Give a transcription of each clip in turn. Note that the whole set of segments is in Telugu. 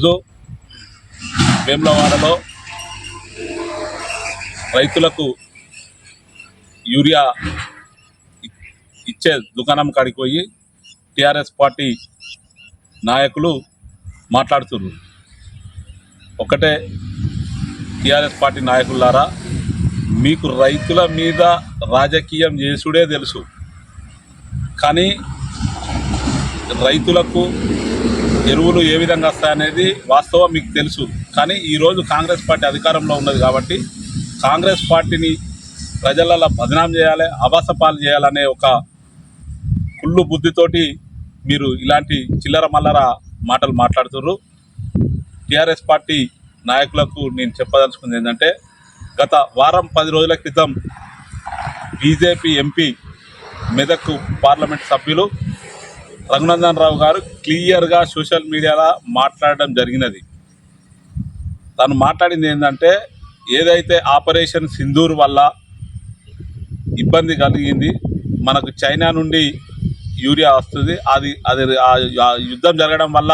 ఈరోజు వేములవాడలో రైతులకు యూరియా ఇచ్చే దుకాణం కాడికి పోయి టిఆర్ఎస్ పార్టీ నాయకులు మాట్లాడుతున్నారు ఒకటే టిఆర్ఎస్ పార్టీ నాయకులారా మీకు రైతుల మీద రాజకీయం చేసుడే తెలుసు. కానీ రైతులకు ఎరువులు ఏ విధంగా వస్తాయనేది వాస్తవం మీకు తెలుసు. కానీ ఈరోజు కాంగ్రెస్ పార్టీ అధికారంలో ఉన్నది కాబట్టి కాంగ్రెస్ పార్టీని ప్రజలలో బదనాం చేయాలి అబాసపాలు చేయాలనే ఒక కుళ్ళు బుద్ధితోటి మీరు ఇలాంటి చిల్లర మల్లర మాటలు మాట్లాడుతున్నారు టీఆర్ఎస్ పార్టీ నాయకులకు నేను చెప్పదలుచుకుంది ఏంటంటే గత వారం పది రోజుల క్రితం బీజేపీ ఎంపీ మెదక్ పార్లమెంట్ సభ్యులు రఘునందన్ రావు గారు క్లియర్గా సోషల్ మీడియాలో మాట్లాడడం జరిగినది. తను మాట్లాడింది ఏంటంటే ఏదైతే ఆపరేషన్ సింధూర్ వల్ల ఇబ్బంది కలిగింది మనకు చైనా నుండి యూరియా వస్తుంది అది అది ఆ- యుద్ధం జరగడం వల్ల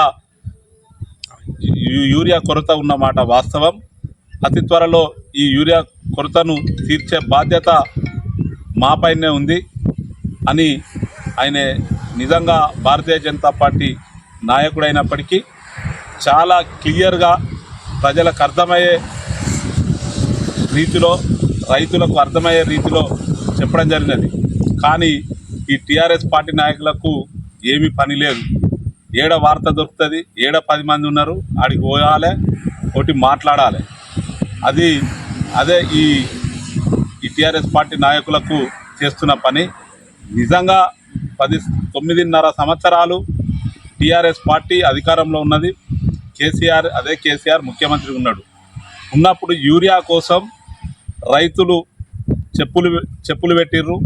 యూరియా కొరత ఉన్నమాట వాస్తవం. అతి త్వరలో ఈ యూరియా కొరతను తీర్చే బాధ్యత మాపైనే ఉంది అని ఆయన నిజంగా భారతీయ జనతా పార్టీ నాయకుడైనప్పటికీ చాలా క్లియర్గా ప్రజలకు అర్థమయ్యే రీతిలో రైతులకు అర్థమయ్యే రీతిలో చెప్పడం జరిగినది. కానీ ఈ టీఆర్ఎస్ పార్టీ నాయకులకు ఏమీ పని లేదు. ఏడ వార్త దొరుకుతుంది ఏడ పది మంది ఉన్నారు ఆడికి పోయాలి ఒకటి మాట్లాడాలి. అది అదే ఈ ఈ టీఆర్ఎస్ పార్టీ నాయకులకు చేస్తున్న పని. నిజంగా పది తొమ్మిదిన్నర సంవత్సరాలు టీఆర్ఎస్ పార్టీ అధికారంలో ఉన్నది. కేసీఆర్ అదే కేసీఆర్ ముఖ్యమంత్రి ఉన్నాడు. ఉన్నప్పుడు యూరియా కోసం రైతులు చెప్పులు చెప్పులు పెట్టిర్రు.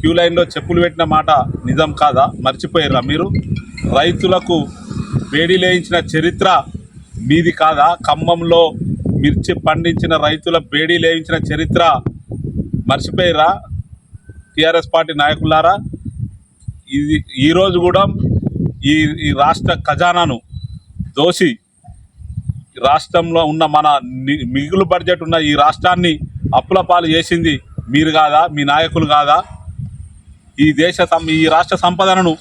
క్యూ లైన్లో చెప్పులు పెట్టిన మాట నిజం కాదా? మర్చిపోయారా మీరు? రైతులకు వేడి లేయించిన చరిత్ర మీది కాదా? ఖమ్మంలో మిర్చి పండించిన రైతుల బేడీ లేయించిన చరిత్ర మర్చిపోయిరా టీఆర్ఎస్ పార్టీ నాయకులారా ఇది ఈరోజు కూడా ఈ ఈ రాష్ట్ర ఖజానాను దోసి రాష్ట్రంలో ఉన్న మన మిగులు బడ్జెట్ ఉన్న ఈ రాష్ట్రాన్ని అప్పుల పాలు చేసింది మీరు కాదా మీ నాయకులు కాదా? ఈ దేశ సం- ఈ రాష్ట్ర సంపదనను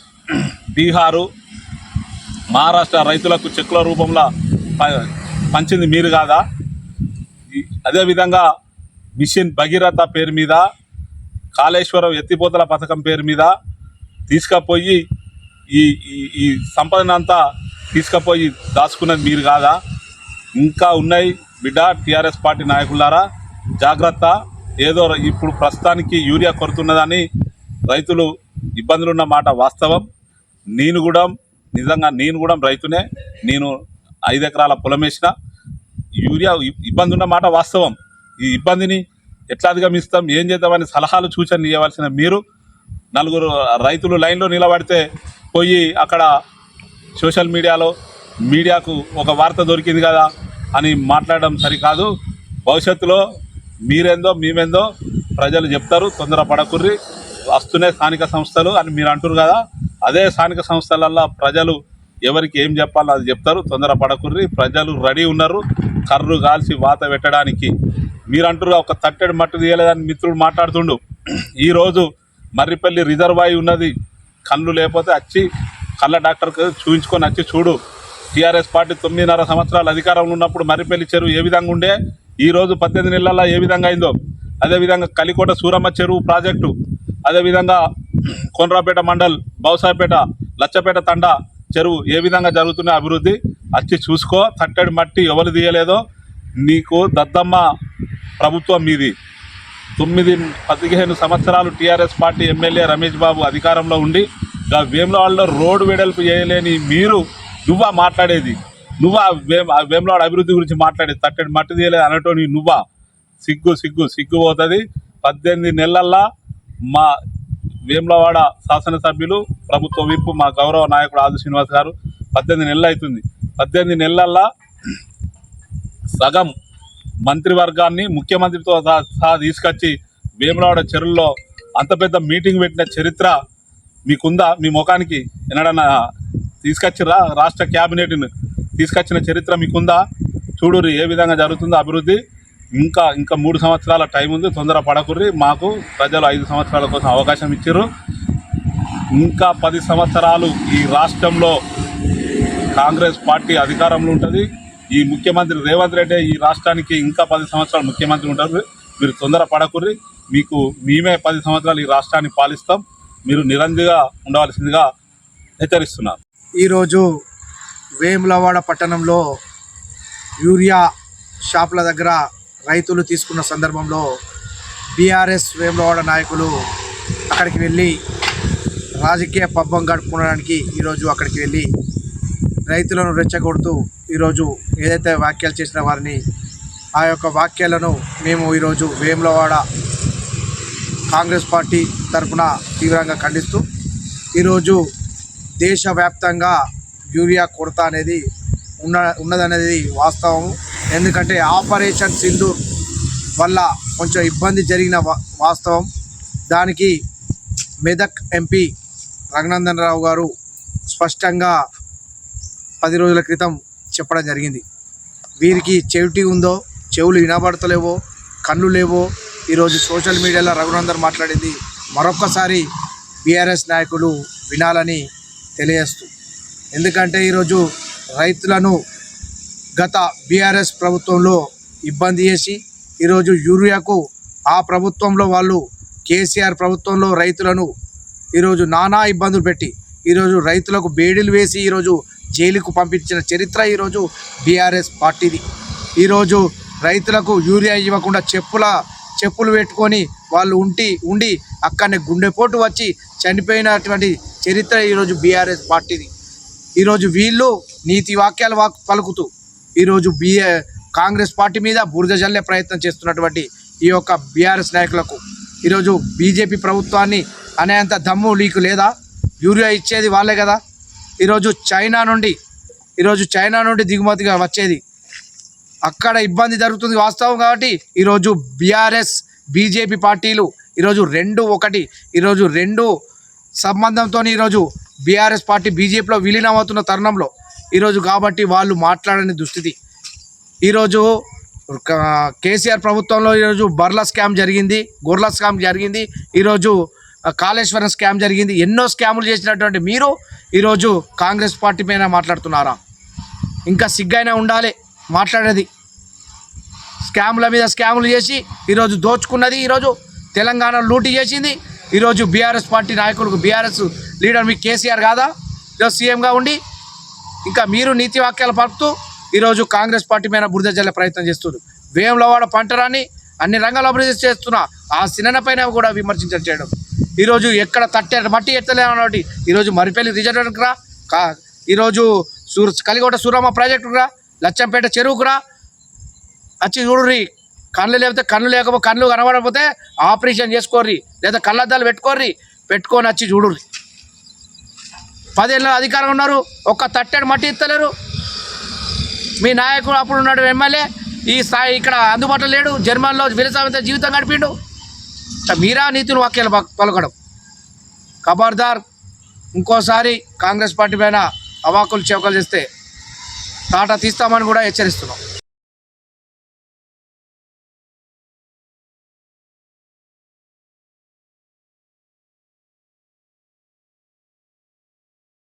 బీహారు మహారాష్ట్ర రైతులకు చెక్కుల రూపంలో ప- పంచింది మీరు కాదా? అదేవిధంగా మిషన్ భగీరథ పేరు మీద కాళేశ్వరం ఎత్తిపోతల పథకం పేరు మీద తీసుకపోయి ఈ ఈ ఈ సంపదనంతా తీసుకపోయి దాచుకున్నది మీరు కాదా? ఇంకా ఉన్నాయి. బిడ్డ టీఆర్ఎస్ పార్టీ నాయకులారా జాగ్రత్త. ఏదో ఇప్పుడు ప్రస్తుతానికి యూరియా కొడుతున్నదని రైతులు ఇబ్బందులున్న మాట వాస్తవం. నేను కూడా నిజంగా నేను కూడా రైతునే. నేను ఐదు ఎకరాల పొలం వేసిన. యూరియా ఇబ్బంది ఉన్న మాట వాస్తవం. ఈ ఇబ్బందిని ఎట్లా అధిగమిస్తాం ఏం చేద్దామని సలహాలు సూచనలు ఇవ్వవలసిన మీరు నలుగురు రైతులు లైన్లో నిలబడితే పోయి అక్కడ సోషల్ మీడియాలో మీడియాకు ఒక వార్త దొరికింది కదా అని మాట్లాడడం సరికాదు. భవిష్యత్తులో మీరేందో మేమేందో ప్రజలు చెప్తారు తొందర పడకుర్రి. వస్తున్నాయి స్థానిక సంస్థలు అని మీరు అంటారు కదా అదే స్థానిక సంస్థలల్లో ప్రజలు ఎవరికి ఏం చెప్పాలో అది చెప్తారు తొందర పడకుర్రి. ప్రజలు రెడీ ఉన్నారు కర్రు కాల్చి వాత పెట్టడానికి. మీరు అంటారు ఒక తట్టెడు మట్టు తీయలేదని మిత్రుడు మాట్లాడుతుండు. ఈరోజు మర్రిపల్లి రిజర్వాయి ఉన్నది. కళ్ళు లేకపోతే వచ్చి కళ్ళ డాక్టర్కి చూపించుకొని వచ్చి చూడు. టీఆర్ఎస్ పార్టీ తొమ్మిదిన్నర సంవత్సరాలు అధికారంలో ఉన్నప్పుడు మర్రిపల్లి చెరువు ఏ విధంగా ఉండే? ఈ రోజు పద్దెనిమిది నెలల్లో ఏ విధంగా అయిందో? అదేవిధంగా కలికోట సూరమ్మ చెరువు ప్రాజెక్టు అదేవిధంగా కొండ్రాపేట మండల్ బౌసాపేట లచ్చపేట తండ చెరువు ఏ విధంగా జరుగుతున్న అభివృద్ధి? వచ్చి చూసుకో. తట్టడి మట్టి ఎవరు తీయలేదో నీకు దద్దమ్మ ప్రభుత్వం మీది. తొమ్మిది పదిహేను సంవత్సరాలు TRS party MLA Ramesh Babu అధికారంలో ఉండి గా వేములవాడలో రోడ్డు వెడల్పు చేయలేని మీరు నువ్వా మాట్లాడేది? నువ్వా వేమ్ ఆ వేములవాడ అభివృద్ధి గురించి మాట్లాడేది? తట్టడి మట్టి తీయలేదు అనటోని నువ్వా? సిగ్గు సిగ్గు సిగ్గు పోతుంది. పద్దెనిమిది నెలల్లో మా వేములవాడ శాసనసభ్యులు ప్రభుత్వ విప్పు మా గౌరవ నాయకుడు ఆదు శ్రీనివాస్ గారు పద్దెనిమిది నెలలు అవుతుంది. పద్దెనిమిది నెలల్లో సగం మంత్రివర్గాన్ని ముఖ్యమంత్రితో సహా సహా తీసుకొచ్చి వేములవాడ చెరువుల్లో అంత పెద్ద మీటింగ్ పెట్టిన చరిత్ర మీకుందా? మీ ముఖానికి ఎన్నడన్నా తీసుకొచ్చిరా? రాష్ట్ర క్యాబినెట్ని తీసుకొచ్చిన చరిత్ర మీకుందా? చూడుర్రి ఏ విధంగా జరుగుతుందో అభివృద్ధి. ఇంకా ఇంకా మూడు సంవత్సరాల టైం ఉంది తొందర పడకుర్రి. మాకు ప్రజలు ఐదు సంవత్సరాల కోసం అవకాశం ఇచ్చారు ఇంకా పది సంవత్సరాలు ఈ రాష్ట్రంలో కాంగ్రెస్ పార్టీ అధికారంలో ఉంటుంది. ఈ ముఖ్యమంత్రి రేవంత్ రెడ్డి ఈ రాష్ట్రానికి ఇంకా పది సంవత్సరాలు ముఖ్యమంత్రి ఉంటారు. మీరు తొందర పడకుర్రి. మీకు మేమే పది సంవత్సరాలు ఈ రాష్ట్రాన్ని పాలిస్తాం. మీరు నిరంజగా ఉండవలసిందిగా హెచ్చరిస్తున్నారు. ఈరోజు వేములవాడ పట్టణంలో యూరియా షాపుల దగ్గర రైతులు తీసుకున్న సందర్భంలో బీఆర్ఎస్ వేములవాడ నాయకులు అక్కడికి వెళ్ళి రాజకీయ పబ్బం గడుపుకోవడానికి ఈరోజు అక్కడికి వెళ్ళి రైతులను రెచ్చగొడుతూ ఈరోజు ఏదైతే వ్యాఖ్యలు చేసిన వారిని ఆ యొక్క వాక్యాలను మేము ఈరోజు వేములవాడ కాంగ్రెస్ పార్టీ తరఫున తీవ్రంగా ఖండిస్తూ ఈరోజు దేశవ్యాప్తంగా యూరియా కొరత అనేది ఉన్న ఉన్నదనేది వాస్తవం ఎందుకంటే ఆపరేషన్ సింధూర్ వల్ల కొంచెం ఇబ్బంది జరిగిన వాస్తవం. దానికి మెదక్ ఎంపీ రఘునందన్ రావు గారు స్పష్టంగా పది రోజుల క్రితం చెప్పడం జరిగింది. వీరికి చెవిటి ఉందో చెవులు వినబడతలేవో కళ్ళు లేవో ఈరోజు సోషల్ మీడియాలో రఘునందన్ మాట్లాడింది. మరొక్కసారి బీఆర్ఎస్ నాయకులు వినాలని తెలియజేస్తూ. ఎందుకంటే ఈరోజు రైతులను గత బీఆర్ఎస్ ప్రభుత్వంలో ఇబ్బంది చేసి ఈరోజు యూరియాకు ఆ ప్రభుత్వంలో వాళ్ళు కేసీఆర్ ప్రభుత్వంలో రైతులను ఈరోజు నానా ఇబ్బందులు పెట్టి ఈరోజు రైతులకు బేడీలు వేసి ఈరోజు జైలుకు పంపించిన చరిత్ర ఈరోజు బీఆర్ఎస్ పార్టీది. ఈరోజు రైతులకు యూరియా ఇవ్వకుండా చెప్పుల చెప్పులు పెట్టుకొని వాళ్ళు ఉంటి ఉండి అక్కడనే గుండెపోటు వచ్చి చనిపోయినటువంటి చరిత్ర ఈరోజు బీఆర్ఎస్ పార్టీది. ఈరోజు వీళ్ళు నీతి వాక్యాలు వాక్ పలుకుతూ ఈరోజు బీఏ కాంగ్రెస్ పార్టీ మీద బురద జల్లే ప్రయత్నం చేస్తున్నటువంటి ఈ యొక్క బీఆర్ఎస్ నాయకులకు ఈరోజు బీజేపీ ప్రభుత్వాన్ని అనేంత దమ్ము లీకు లేదా? యూరియా ఇచ్చేది వాళ్ళే కదా? ఈరోజు చైనా నుండి ఈరోజు చైనా నుండి దిగుమతిగా వచ్చేది. అక్కడ ఇబ్బంది జరుగుతుంది వాస్తవం కాబట్టి ఈరోజు బీఆర్ఎస్ బీజేపీ పార్టీలు ఈరోజు రెండు ఒకటి ఈరోజు రెండు సంబంధంతో ఈరోజు బీఆర్ఎస్ పార్టీ బీజేపీలో విలీనం అవుతున్న తరుణంలో ఈరోజు కాబట్టి వాళ్ళు మాట్లాడని దుస్థితి. ఈరోజు కేసీఆర్ ప్రభుత్వంలో ఈరోజు బర్ల స్కామ్ జరిగింది గొర్రెల స్కామ్ జరిగింది. ఈరోజు కాళేశ్వరం స్కామ్ జరిగింది. ఎన్నో స్కాములు చేసినటువంటి మీరు ఈరోజు కాంగ్రెస్ పార్టీ పైన మాట్లాడుతున్నారా? ఇంకా సిగ్గైనా ఉండాలి మాట్లాడేది. స్కాముల మీద స్కాములు చేసి ఈరోజు దోచుకున్నది. ఈరోజు తెలంగాణ లూటీ చేసింది. ఈరోజు బీఆర్ఎస్ పార్టీ నాయకులకు బీఆర్ఎస్ లీడర్ మీ కేసీఆర్ కాదా? ఈరోజు సీఎంగా ఉండి ఇంకా మీరు నీతి వాక్యాలు పలుపుతూ ఈరోజు కాంగ్రెస్ పార్టీ మీద బురద జల్లే ప్రయత్నం చేస్తున్నారు. వేములవాడ పంటరాన్ని అన్ని రంగాల్లో అభివృద్ధి చేస్తున్న. ఆ సినిమా పైన కూడా విమర్శించడం చేయడం. ఈరోజు ఎక్కడ తట్టే మట్టి ఎత్తలేమన్నటి ఈరోజు మరిపల్లి రిజర్వేషన్కి రా. కా ఈరోజు సూర్ కలిగొట్ట సూరమ్మ ప్రాజెక్టుకు రా. లచ్చంపేట చెరువుకు రా. వచ్చి చూడుర్రి. కళ్ళు లేకపోతే కళ్ళు లేకపోతే కళ్ళు కనబడకపోతే ఆపరేషన్ చేసుకోర్రి. లేదా కళ్ళద్దాలు పెట్టుకోర్రి. పెట్టుకొని వచ్చి చూడుర్రి. పదేళ్ళ అధికారం ఉన్నారు. ఒక్క తట్టెడు మట్టి ఇస్తలేరు మీ నాయకుడు అప్పుడు ఉన్నాడు ఎమ్మెల్యే. ఈ స్థాయి ఇక్కడ అందుబాటులో లేడు. జర్మన్లో విలసామిత జీవితం గడిపిండు. మీరా నీతులు వాక్యాలు పలకడం. ఖబర్దార్ ఇంకోసారి కాంగ్రెస్ పార్టీ పైన అవాకులు చౌకలు చేస్తే తాట తీస్తామని కూడా హెచ్చరిస్తున్నాం.